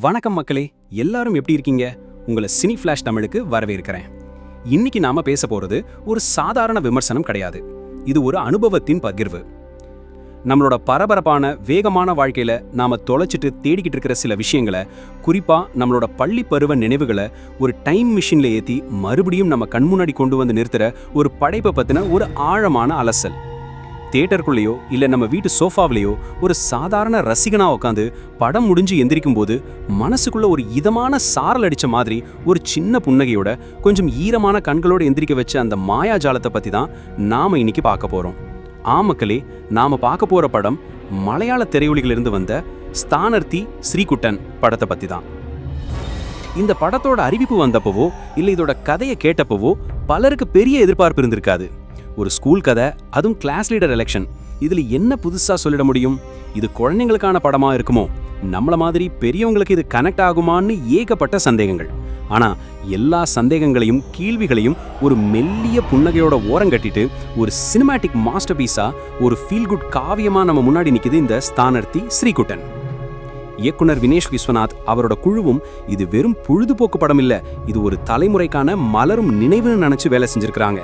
வணக்கம் மக்களே எல்லாரும் எப்படி இருக்கீங்க? உங்களை சினி ஃபிளாஷ் தமிழுக்கு வரவேற்கிறேன். இன்னைக்கு நாம பேச போறது ஒரு சாதாரண விமர்சனம் கிடையாது. இது ஒரு அனுபவத்தின் பகிர்வு. நம்மளோட பரபரப்பான வேகமான வாழ்க்கையில நாம தொலைச்சிட்டு தேடிக்கிட்டு இருக்கிற சில விஷயங்களை குறிப்பா நம்மளோட பள்ளி பருவ நினைவுகளை ஒரு டைம் மிஷின்ல ஏத்தி மறுபடியும் நம்ம கண் முன்னாடி கொண்டு வந்து நிறுத்துற ஒரு படைப்பை பத்தின ஒரு ஆழமான அலசல். தியேட்டருக்குள்ளேயோ இல்லை நம்ம வீட்டு சோஃபாவிலேயோ ஒரு சாதாரண ரசிகனாக உட்காந்து படம் முடிஞ்சு எந்திரிக்கும் போது மனசுக்குள்ள ஒரு இதமான சாரல் அடித்த மாதிரி ஒரு சின்ன புன்னகையோட கொஞ்சம் ஈரமான கண்களோடு எந்திரிக்க வச்ச அந்த மாயாஜாலத்தை பற்றி தான் நாம் இன்னைக்கு பார்க்க போகிறோம் ஆமக்களே நாம பார்க்க போகிற படம் மலையாள திரையொலிகளிலிருந்து வந்த ஸ்தானர்த்தி ஸ்ரீகுட்டன் படத்தை பற்றி தான். இந்த படத்தோட அறிவிப்பு வந்தப்பவோ இல்லை இதோட கதையை கேட்டப்பவோ பலருக்கு பெரிய எதிர்பார்ப்பு இருந்திருக்காது. ஒரு ஸ்கூல் கதை அதுவும் கிளாஸ் லீடர் எலெக்ஷன் இதுல என்ன புதுசா சொல்லிட முடியும்? இது குழந்தைங்களுக்கான படமா இருக்குமோ? நம்மள மாதிரி பெரியவங்களுக்கு இது கனெக்ட் ஆகுமான்னு ஏகப்பட்ட சந்தேகங்கள். ஆனா எல்லா சந்தேகங்களையும் கேள்விகளையும் ஒரு மெல்லிய புன்னகையோட ஓரங்கட்டிட்டு ஒரு சினிமாட்டிக் மாஸ்டர் பீஸா ஒரு ஃபீல் குட் காவியமா நம்ம முன்னாடி நிக்குது இந்த ஸ்தானர்த்தி ஸ்ரீகுட்டன். இயக்குனர் வினேஷ் விஸ்வநாத் அவரோட குழுவும் இது வெறும் பொழுதுபோக்கு படம் இல்ல இது ஒரு தலைமுறைக்கான மலரும் நினைவுன்னு நினைச்சு வேலை செஞ்சிருக்கிறாங்க.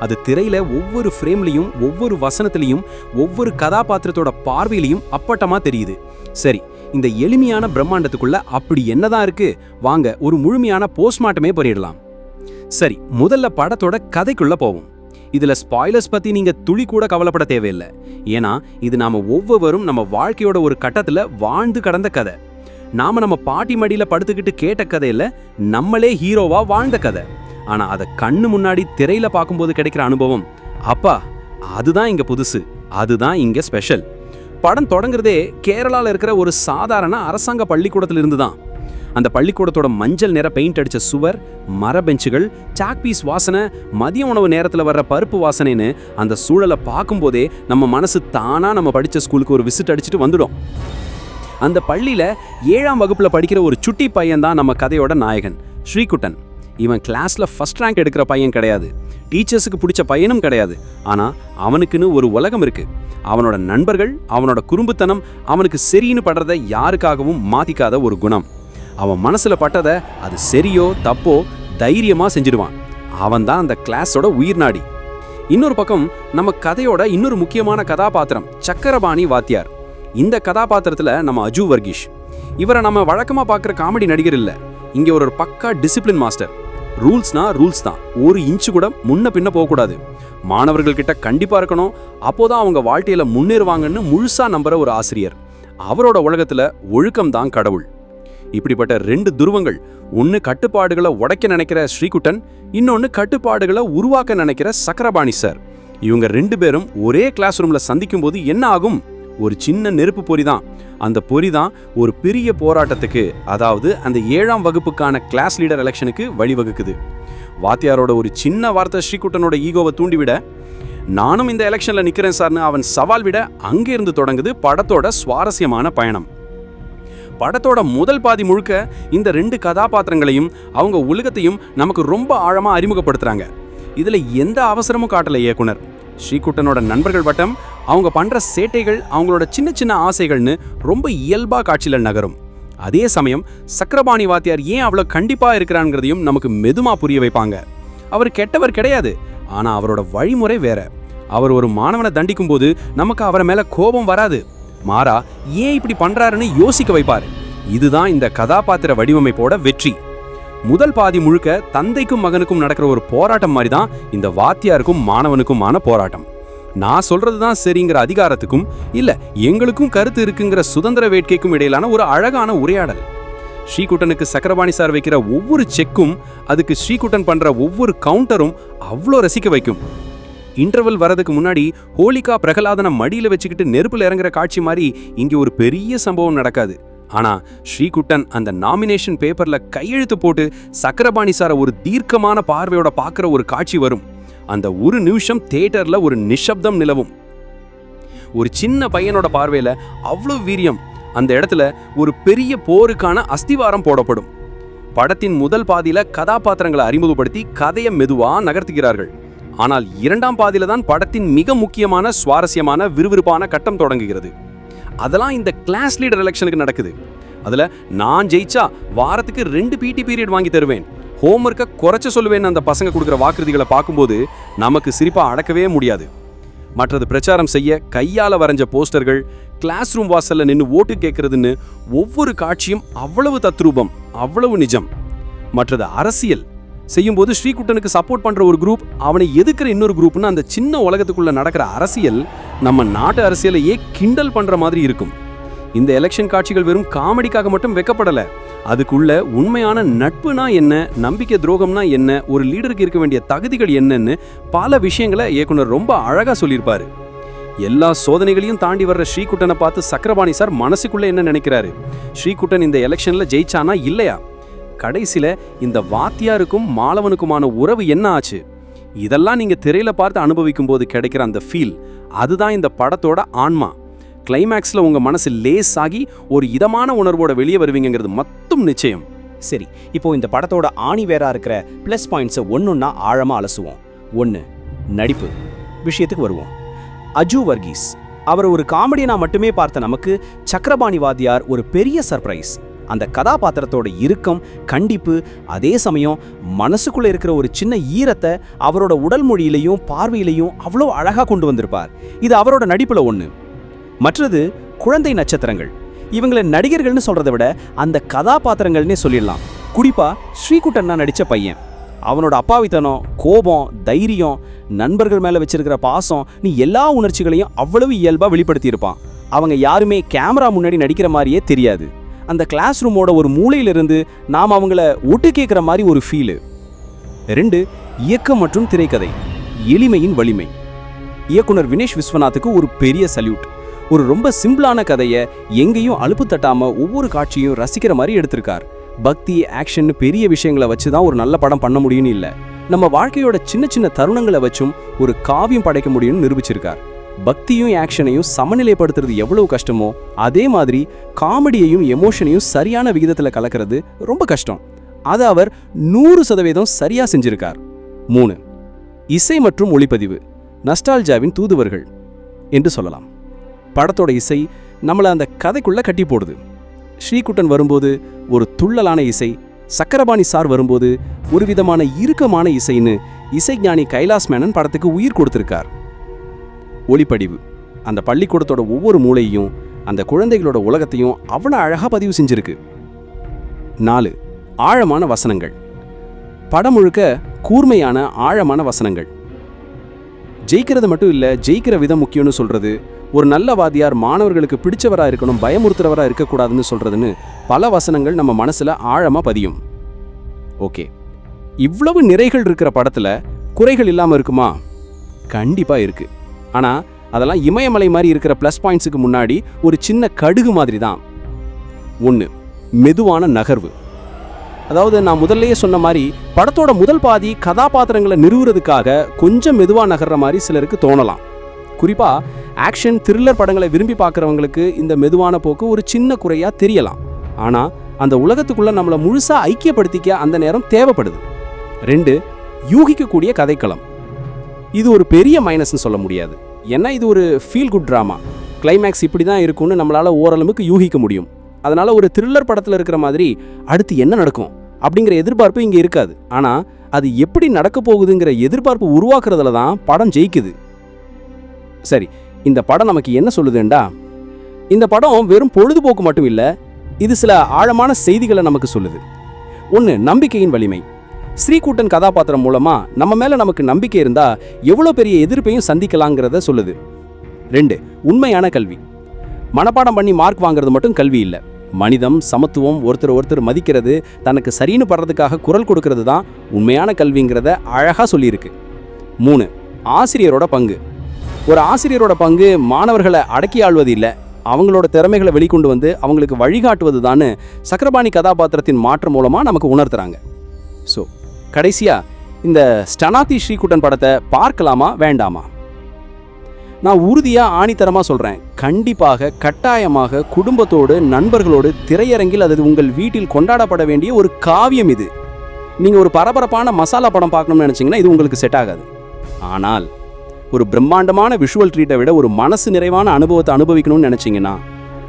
அது திரையில ஒவ்வொரு ஃப்ரேம்லையும் ஒவ்வொரு வசனத்திலையும் ஒவ்வொரு கதாபாத்திரத்தோட பார்வையிலையும் அப்பட்டமா தெரியுது. சரி இந்த எளிமையான பிரம்மாண்டத்துக்குள்ள அப்படி என்னதான் இருக்கு? வாங்க ஒரு முழுமையான போஸ்ட்மார்ட்டமே பண்ணிடலாம் சரி முதல்ல படத்தோட கதைக்குள்ள போவோம். இதுல ஸ்பாய்லர்ஸ் பத்தி நீங்க துளி கூட கவலைப்பட தேவையில்லை. ஏன்னா இது நாம ஒவ்வொருவரும் நம்ம வாழ்க்கையோட ஒரு கட்டத்துல வாழ்ந்து கடந்த கதை. நாம நம்ம பாட்டி மடியில படுத்துக்கிட்டு கேட்ட கதையில நம்மளே ஹீரோவா வாழ்ந்த கதை. ஆனா அதை கண்ணு முன்னாடி திரையில பார்க்கும்போது கிடைக்கிற அனுபவம் அப்பா அதுதான் இங்க புதுசு. அதுதான் இங்க ஸ்பெஷல் படம் தொடங்குறதே கேரளாவில் இருக்கிற ஒரு சாதாரண அரசாங்க பள்ளிக்கூடத்திலிருந்து தான். அந்த பள்ளிக்கூடத்தோட மஞ்சள் நிற பெயிண்ட் அடித்த சுவர் மர பெஞ்சுகள் சாக் பீஸ் வாசனை மதிய உணவு நேரத்தில் வர்ற பருப்பு வாசனைன்னு அந்த சூழலை பார்க்கும்போதே நம்ம மனசு தானாக நம்ம படித்த ஸ்கூலுக்கு ஒரு விசிட் அடிச்சுட்டு வந்துடும். அந்த பள்ளியில் ஏழாம் வகுப்பில் படிக்கிற ஒரு சுட்டி பையன் தான் நம்ம கதையோட நாயகன் ஸ்ரீகுட்டன். இவன் கிளாஸில் ஃபஸ்ட் ரேங்க் எடுக்கிற பையன் கிடையாது. டீச்சர்ஸுக்கு பிடிச்ச பையனும் கிடையாது. ஆனால் அவனுக்குன்னு ஒரு உலகம் இருக்குது அவனோட நண்பர்கள் அவனோட குறும்புத்தனம் அவனுக்கு சரின்னு படுறத யாருக்காகவும் மாற்றிக்காத ஒரு குணம். அவன் மனசில் பட்டதை அது சரியோ தப்போ தைரியமாக செஞ்சிடுவான். அவன் தான் அந்த கிளாஸோட உயிர் நாடி. இன்னொரு பக்கம் நம்ம கதையோட இன்னொரு முக்கியமான கதாபாத்திரம் சக்கரபாணி வாத்தியார். இந்த கதாபாத்திரத்தில் நம்ம அஜு வர்கீஷ். இவரை நம்ம வழக்கமாக பார்க்குற காமெடி நடிகர் இல்லை. இங்கே ஒரு பக்கா டிசிப்ளின் மாஸ்டர் ரூல்ஸ்னா ரூல்ஸ் தான். ஒரு இன்ச்சு கூட முன்ன பின்ன போகக்கூடாது. மாணவர்கள் கண்டிப்பாக இருக்கணும். அப்போதான் அவங்க வாழ்க்கையில் முன்னேறுவாங்கன்னு முழுசாக நம்புகிற ஒரு ஆசிரியர். அவரோட உலகத்தில் ஒழுக்கம் தான் கடவுள். இப்படிப்பட்ட ரெண்டு துருவங்கள் ஒன்று கட்டுப்பாடுகளை உடைக்க நினைக்கிற ஸ்ரீகுட்டன் இன்னொன்று கட்டுப்பாடுகளை உருவாக்க நினைக்கிற சக்கரபாணி சார் இவங்க ரெண்டு பேரும் ஒரே கிளாஸ் ரூமில் சந்திக்கும் போது என்ன ஆகும்? ஒரு சின்ன நெருப்பு பொறி தான். அந்த பொறி தான் ஒரு பெரிய போராட்டத்துக்கு அதாவது அந்த ஏழாம் வகுப்புக்கான கிளாஸ் லீடர் எலெக்ஷனுக்கு வழிவகுக்குது. வாத்தியாரோட ஒரு சின்ன வார்த்தை ஸ்ரீகுட்டனோட ஈகோவை தூண்டிவிட நானும் இந்த எலெக்ஷனில் நிற்கிறேன் சார்னு அவன் சவால் விட அங்கிருந்து தொடங்குது படத்தோட சுவாரஸ்யமான பயணம். படத்தோட முதல் பாதி முழுக்க இந்த ரெண்டு கதாபாத்திரங்களையும் அவங்க உலகத்தையும் நமக்கு ரொம்ப ஆழமாக அறிமுகப்படுத்துகிறாங்க இதில் எந்த அவசரமும் காட்டலை இயக்குனர். ஸ்ரீகுட்டனோட நண்பர்கள் வட்டம் அவங்க பண்ணுற சேட்டைகள் அவங்களோட சின்ன சின்ன ஆசைகள்னு ரொம்ப இயல்பாக காட்சியில் நகரும். அதே சமயம் சக்கரபாணி வாத்தியார் ஏன் அவ்வளோ கண்டிப்பாக இருக்கிறாங்கிறதையும் நமக்கு மெதுமா புரிய வைப்பாங்க. அவர் கெட்டவர் கிடையாது ஆனால் அவரோட வழிமுறை வேற. அவர் ஒரு மாணவனை தண்டிக்கும் போது நமக்கு அவரை மேலே கோபம் வராது. மாறா ஏன் இப்படி பண்றாருன்னு யோசிக்க வைப்பார். இதுதான் இந்த கதாபாத்திர வடிவமைப்போட வெற்றி. முதல் பாதி முழுக்க தந்தைக்கும் மகனுக்கும் நடக்கிற ஒரு போராட்டம் மாதிரி தான் இந்த வாத்தியாருக்கும் மாணவனுக்குமான போராட்டம். நான் சொல்றது தான் சரிங்கிற அதிகாரத்துக்கும் இல்ல எங்களுக்கும் கருத்து இருக்குங்கிற சுதந்திர வேட்கைக்கும் இடையிலான ஒரு அழகான உரையாடல். ஸ்ரீகுட்டனுக்கு சக்கரபாணி சார் வைக்கிற ஒவ்வொரு செக்கும் அதுக்கு ஸ்ரீகுட்டன் பண்ற ஒவ்வொரு கவுண்டரும் அவ்வளோ ரசிக்க வைக்கும். இன்டர்வல் வரதுக்கு முன்னாடி ஹோலிகா பிரகலாதனை மடியில் வச்சுக்கிட்டு நெருப்பில் இறங்குற காட்சி மாதிரி இங்கே ஒரு பெரிய சம்பவம் நடக்காது. ஆனால் ஸ்ரீகுட்டன் அந்த நாமினேஷன் பேப்பரில் கையெழுத்து போட்டு சக்கரபாணி சாரை ஒரு தீர்க்கமான பார்வையோட பார்க்குற ஒரு காட்சி வரும். அந்த ஒரு நிமிஷம் தேட்டரில் ஒரு நிஷப்தம் நிலவும். ஒரு சின்ன பையனோட பார்வையில் அவ்வளோ வீரியம். அந்த இடத்துல ஒரு பெரிய போருக்கான அஸ்திவாரம் போடப்படும். படத்தின் முதல் பாதியில் கதாபாத்திரங்களை அறிமுகப்படுத்தி கதையை மெதுவாக நகர்த்துகிறார்கள். ஆனால் இரண்டாம் பாதியில தான் படத்தின் மிக முக்கியமான சுவாரஸ்யமான விறுவிறுப்பான கட்டம் தொடங்குகிறது. அதெல்லாம் இந்த கிளாஸ் லீடர் எலெக்ஷனுக்கு நடக்குது. அதில் நான் ஜெயிச்சா வாரத்துக்கு ரெண்டு பிடி பீரியட் வாங்கி தருவேன். ஹோம்ஒர்க்கை குறைச்ச சொல்லுவேன் அந்த பசங்க கொடுக்குற வாக்குறுதிகளை பார்க்கும்போது நமக்கு சிரிப்பாக அடக்கவே முடியாது. மற்றது பிரச்சாரம் செய்ய கையால் வரைஞ்ச போஸ்டர்கள் கிளாஸ் ரூம் வாசல்ல நின்று ஓட்டு கேட்குறதுன்னு ஒவ்வொரு காட்சியும் அவ்வளவு தத்ரூபம் அவ்வளவு நிஜம். மற்றது அரசியல் செய்யும்போது ஸ்ரீகுட்டனுக்கு சப்போர்ட் பண்ற ஒரு குரூப் அவனை எதுக்குற இன்னொரு குரூப்னு அந்த சின்ன உலகத்துக்குள்ள நடக்கிற அரசியல் நம்ம நாட்டு அரசியலையே கிண்டல் பண்ற மாதிரி இருக்கும். இந்த எலெக்ஷன் காட்சிகள் வெறும் காமெடிக்காக மட்டும் வைக்கப்படலை. அதுக்குள்ள உண்மையான நட்புனா என்ன நம்பிக்கை துரோகம்னா என்ன ஒரு லீடருக்கு இருக்க வேண்டிய தகுதிகள் என்னன்னு பல விஷயங்களை இயக்குனர் ரொம்ப அழகா சொல்லியிருப்பாரு. எல்லா சோதனைகளையும் தாண்டி வர்ற ஸ்ரீகுட்டனை பார்த்து சக்கரபாணி சார் மனசுக்குள்ளே என்ன நினைக்கிறாரு? ஸ்ரீகுட்டன் இந்த எலெக்ஷன்ல ஜெயிச்சானா இல்லையா? கடைசியில் இந்த வாத்தியாருக்கும் மாலவனுக்குமான உறவு என்ன ஆச்சு? இதெல்லாம் நீங்கள் திரையில் பார்த்து அனுபவிக்கும் போது கிடைக்கிற அந்த ஃபீல் அதுதான் இந்த படத்தோட ஆன்மா. கிளைமேக்ஸில் உங்கள் மனசு லேஸ் ஆகி ஒரு இதமான உணர்வோட வெளியே வருவீங்கிறது மொத்தம் நிச்சயம். சரி இப்போ இந்த படத்தோட ஆணி வேறா இருக்கிற ப்ளஸ் பாயிண்ட்ஸை ஒன்றுன்னா ஆழமாக அலசுவோம். ஒன்று நடிப்பு. விஷயத்துக்கு வருவோம். அஜு வர்கீஸ். அவர் ஒரு காமெடியனா மட்டுமே பார்த்த நமக்கு சக்கரபாணி வாத்தியார் ஒரு பெரிய சர்ப்ரைஸ் அந்த கதாபாத்திரத்தோட இறுக்கம் கண்டிப்பு அதே சமயம் மனசுக்குள்ளே இருக்கிற ஒரு சின்ன ஈரத்தை அவரோட உடல் மொழியிலையும் பார்வையிலையும் அவ்வளோ அழகாக கொண்டு வந்திருப்பார். இது அவரோட நடிப்பில் ஒன்று மற்றது குழந்தை நட்சத்திரங்கள். இவங்களை நடிகர்கள்னு சொல்கிறத விட அந்த கதாபாத்திரங்கள்னே சொல்லிடலாம். குறிப்பாக ஸ்ரீகுட்டன்னா நடித்த பையன். அவனோட அப்பாவித்தனம் கோபம் தைரியம் நண்பர்கள் மேலே வச்சிருக்கிற பாசம் நீ எல்லா உணர்ச்சிகளையும் அவ்வளவு இயல்பாக வெளிப்படுத்தியிருப்பான். அவங்க யாருமே கேமரா முன்னாடி நடிக்கிற மாதிரியே தெரியாது. அந்த கிளாஸ் ரூமோட ஒரு மூலையிலிருந்து நாம் அவங்கள ஒட்டு கேட்குற மாதிரி ஒரு ஃபீலு ரெண்டு இயக்கம் மற்றும் திரைக்கதை. எளிமையின் வலிமை. இயக்குனர் வினேஷ் விஸ்வநாத்துக்கு ஒரு பெரிய சல்யூட் ஒரு ரொம்ப சிம்பிளான கதையை எங்கேயும் அலுப்பு தட்டாமல் ஒவ்வொரு காட்சியும் ரசிக்கிற மாதிரி எடுத்திருக்கார். பக்தி ஆக்ஷன் பெரிய விஷயங்களை வச்சு தான் ஒரு நல்ல படம் பண்ண முடியும்னு இல்லை. நம்ம வாழ்க்கையோட சின்ன சின்ன தருணங்களை வச்சும் ஒரு காவியம் படைக்க முடியும்னு நிரூபிச்சிருக்கார். பக்தியும் ஆக்ஷனையும் சமநிலைப்படுத்துறது எவ்வளவு கஷ்டமோ அதே மாதிரி காமெடியையும் எமோஷனையும் சரியான விகிதத்தில் கலக்கிறது ரொம்ப கஷ்டம். அதை அவர் நூறு சதவீதம் சரியாக செஞ்சிருக்கார். மூணு இசை மற்றும் ஒளிப்பதிவு நஸ்டால்ஜாவின் தூதுவர்கள் என்று சொல்லலாம். படத்தோட இசை நம்மளை அந்த கதைக்குள்ளே கட்டி போடுது. ஸ்ரீகுட்டன் வரும்போது ஒரு துள்ளலான இசை சக்கரபாணி சார் வரும்போது ஒரு விதமான இறுக்கமான இசைன்னு இசைஞானி கைலாஸ் மேனன் படத்துக்கு உயிர் கொடுத்திருக்கார். ஒளிப்படிவு அந்த பள்ளிக்கூடத்தோட ஒவ்வொரு மூலையையும் அந்த குழந்தைகளோட உலகத்தையும் அவ்வளோ அழகாக பதிவு செஞ்சிருக்கு. நாலு ஆழமான வசனங்கள். படம் முழுக்க கூர்மையான ஆழமான வசனங்கள். ஜெயிக்கிறது மட்டும் இல்லை ஜெயிக்கிற விதம் முக்கியம்னு சொல்கிறது ஒரு நல்ல வாதியார் மாணவர்களுக்கு பிடிச்சவராக இருக்கணும் பயமுறுத்துறவராக இருக்கக்கூடாதுன்னு சொல்கிறதுன்னு பல வசனங்கள் நம்ம மனசில் ஆழமாக பதியும். ஓகே. இவ்வளவு நிறைகள் இருக்கிற படத்தில் குறைகள் இல்லாமல் இருக்குமா? கண்டிப்பாக இருக்குது ஆனால் அதெல்லாம் இமயமலை மாதிரி இருக்கிற ப்ளஸ் பாயிண்ட்ஸுக்கு முன்னாடி ஒரு சின்ன கடுகு மாதிரி தான். ஒன்று மெதுவான நகர்வு. அதாவது நான் முதல்லையே சொன்ன மாதிரி படத்தோட முதல் பாதி கதாபாத்திரங்களை நிறுவுறதுக்காக கொஞ்சம் மெதுவாக நகர்ற மாதிரி சிலருக்கு தோணலாம். குறிப்பாக ஆக்ஷன் த்ரில்லர் படங்களை விரும்பி பார்க்குறவங்களுக்கு இந்த மெதுவான போக்கு ஒரு சின்ன குறையாக தெரியலாம். ஆனால் அந்த உலகத்துக்குள்ளே நம்மளை முழுசாக ஐக்கியப்படுத்திக்க அந்த நேரம் தேவைப்படுது. ரெண்டு யூகிக்கக்கூடிய கதைக்களம். இது ஒரு பெரிய மைனஸ்னு சொல்ல முடியாது. ஏன்னா இது ஒரு ஃபீல் குட் ட்ராமா கிளைமேக்ஸ் இப்படி தான் இருக்கும்னு நம்மளால் ஓரளவுக்கு யூகிக்க முடியும். அதனால் ஒரு த்ரில்லர் படத்தில் இருக்கிற மாதிரி அடுத்து என்ன நடக்கும் அப்படிங்கிற எதிர்பார்ப்பு இங்கே இருக்காது. ஆனால் அது எப்படி நடக்க போகுதுங்கிற எதிர்பார்ப்பு உருவாக்குறதுல தான் படம் ஜெயிக்குது. சரி இந்த படம் நமக்கு என்ன சொல்லுதுண்டா? இந்த படம் வெறும் பொழுதுபோக்கு மட்டும் இல்லை இது சில ஆழமான செய்திகளை நமக்கு சொல்லுது. ஒன்று நம்பிக்கையின் வலிமை. ஸ்ரீகூட்டன் கதாபாத்திரம் மூலமா நம்ம மேல நமக்கு நம்பிக்கை இருந்தா எவ்வளோ பெரிய எதிர்ப்பையும் சந்திக்கலாங்கிறத சொல்லுது. ரெண்டு உண்மையான கல்வி. மனப்பாடம் பண்ணி மார்க் வாங்குறது மட்டும் கல்வி இல்லை. மனிதம் சமத்துவம் ஒருத்தர் ஒருத்தர் மதிக்கிறது தனக்கு சரின்னு படுறதுக்காக குரல் கொடுக்கறது தான் உண்மையான கல்விங்கிறத அழகாக சொல்லியிருக்கு. மூணு ஆசிரியரோட பங்கு. ஒரு ஆசிரியரோட பங்கு மாணவர்களை அடக்கி ஆள்வது இல்லை. அவங்களோட திறமைகளை வெளிக்கொண்டு வந்து அவங்களுக்கு வழிகாட்டுவது தான் சக்கரபாணி கதாபாத்திரத்தின் மாற்றம் மூலமாக நமக்கு உணர்த்துறாங்க. ஸோ கடைசியாக இந்த ஸ்டனாதி ஸ்ரீகுட்டன் படத்தை பார்க்கலாமா வேண்டாமா? நான் உறுதியாக ஆணித்தரமாக சொல்கிறேன் கண்டிப்பாக கட்டாயமாக குடும்பத்தோடு நண்பர்களோடு திரையரங்கில் அது உங்கள் வீட்டில் கொண்டாடப்பட வேண்டிய ஒரு காவியம் இது. நீங்கள் ஒரு பரபரப்பான மசாலா படம் பார்க்கணும்னு நினச்சிங்கன்னா இது உங்களுக்கு செட் ஆகாது. ஆனால் ஒரு பிரம்மாண்டமான விஷுவல் ட்ரீட்டை விட ஒரு மனசு நிறைவான அனுபவத்தை அனுபவிக்கணும்னு நினச்சிங்கன்னா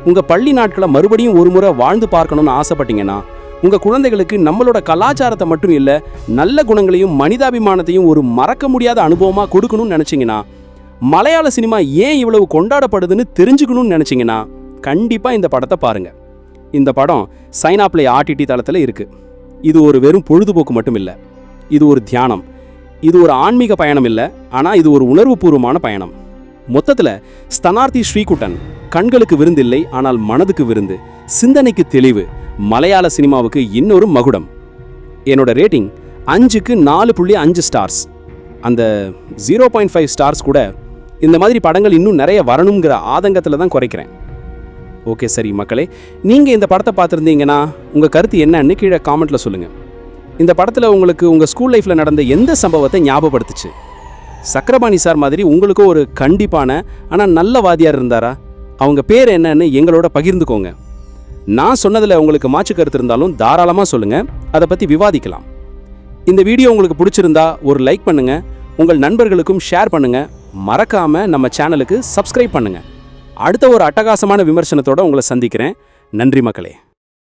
உங்கள் பள்ளி நாட்களை மறுபடியும் ஒரு முறை வாழ்ந்து பார்க்கணும்னு ஆசைப்பட்டீங்கன்னா உங்கள் குழந்தைகளுக்கு நம்மளோட கலாச்சாரத்தை மட்டும் இல்லை நல்ல குணங்களையும் மனிதாபிமானத்தையும் ஒரு மறக்க முடியாத அனுபவமாக கொடுக்கணும்னு நினச்சிங்கன்னா மலையாள சினிமா ஏன் இவ்வளவு கொண்டாடப்படுதுன்னு தெரிஞ்சுக்கணும்னு நினச்சிங்கன்னா கண்டிப்பாக இந்த படத்தை பாருங்கள் இந்த படம் சைனாப்ளே ஆர்டிடி தளத்தில் இருக்குது இது ஒரு வெறும் பொழுதுபோக்கு மட்டும் இல்லை இது ஒரு தியானம். இது ஒரு ஆன்மீக பயணம் இல்லை ஆனால் இது ஒரு உணர்வுபூர்வமான பயணம். மொத்தத்தில் ஸ்தனார்த்தி ஸ்ரீகுட்டன் கண்களுக்கு விருந்தில்லை ஆனால் மனதுக்கு விருந்து. சிந்தனைக்கு தெளிவு. மலையாள சினிமாவுக்கு இன்னொரு மகுடம். என்னோட ரேட்டிங் அஞ்சுக்கு நாலு புள்ளி அஞ்சு ஸ்டார்ஸ். அந்த ஜீரோ பாயிண்ட் ஃபைவ் ஸ்டார்ஸ் கூட இந்த மாதிரி படங்கள் இன்னும் நிறைய வரணுங்கிற ஆதங்கத்தில் தான் குறைக்கிறேன். ஓகே சரி மக்களே. நீங்கள் இந்த படத்தை பார்த்துருந்தீங்கன்னா உங்கள் கருத்து என்னன்னு கீழே காமெண்ட்டில் சொல்லுங்கள் இந்த படத்தில் உங்களுக்கு உங்கள் ஸ்கூல் லைஃப்பில் நடந்த எந்த சம்பவத்தை ஞாபகப்படுத்துச்சு? சக்கரபாணி சார் மாதிரி உங்களுக்கும் ஒரு கண்டிப்பான ஆனால் நல்ல வாதியார் இருந்தாரா? அவங்க பேர் என்னன்னு எங்களோட பகிர்ந்துக்கோங்க. நான் சொன்னதில் உங்களுக்கு மாற்று கருத்து இருந்தாலும் தாராளமாக சொல்லுங்கள் அதை பற்றி விவாதிக்கலாம். இந்த வீடியோ உங்களுக்கு பிடிச்சிருந்தா ஒரு லைக் பண்ணுங்கள் உங்கள் நண்பர்களுக்கும் ஷேர் பண்ணுங்கள் மறக்காமல் நம்ம சேனலுக்கு சப்ஸ்கிரைப் பண்ணுங்கள் அடுத்த ஒரு அட்டகாசமான விமர்சனத்தோடு உங்களை சந்திக்கிறேன். நன்றி மக்களே.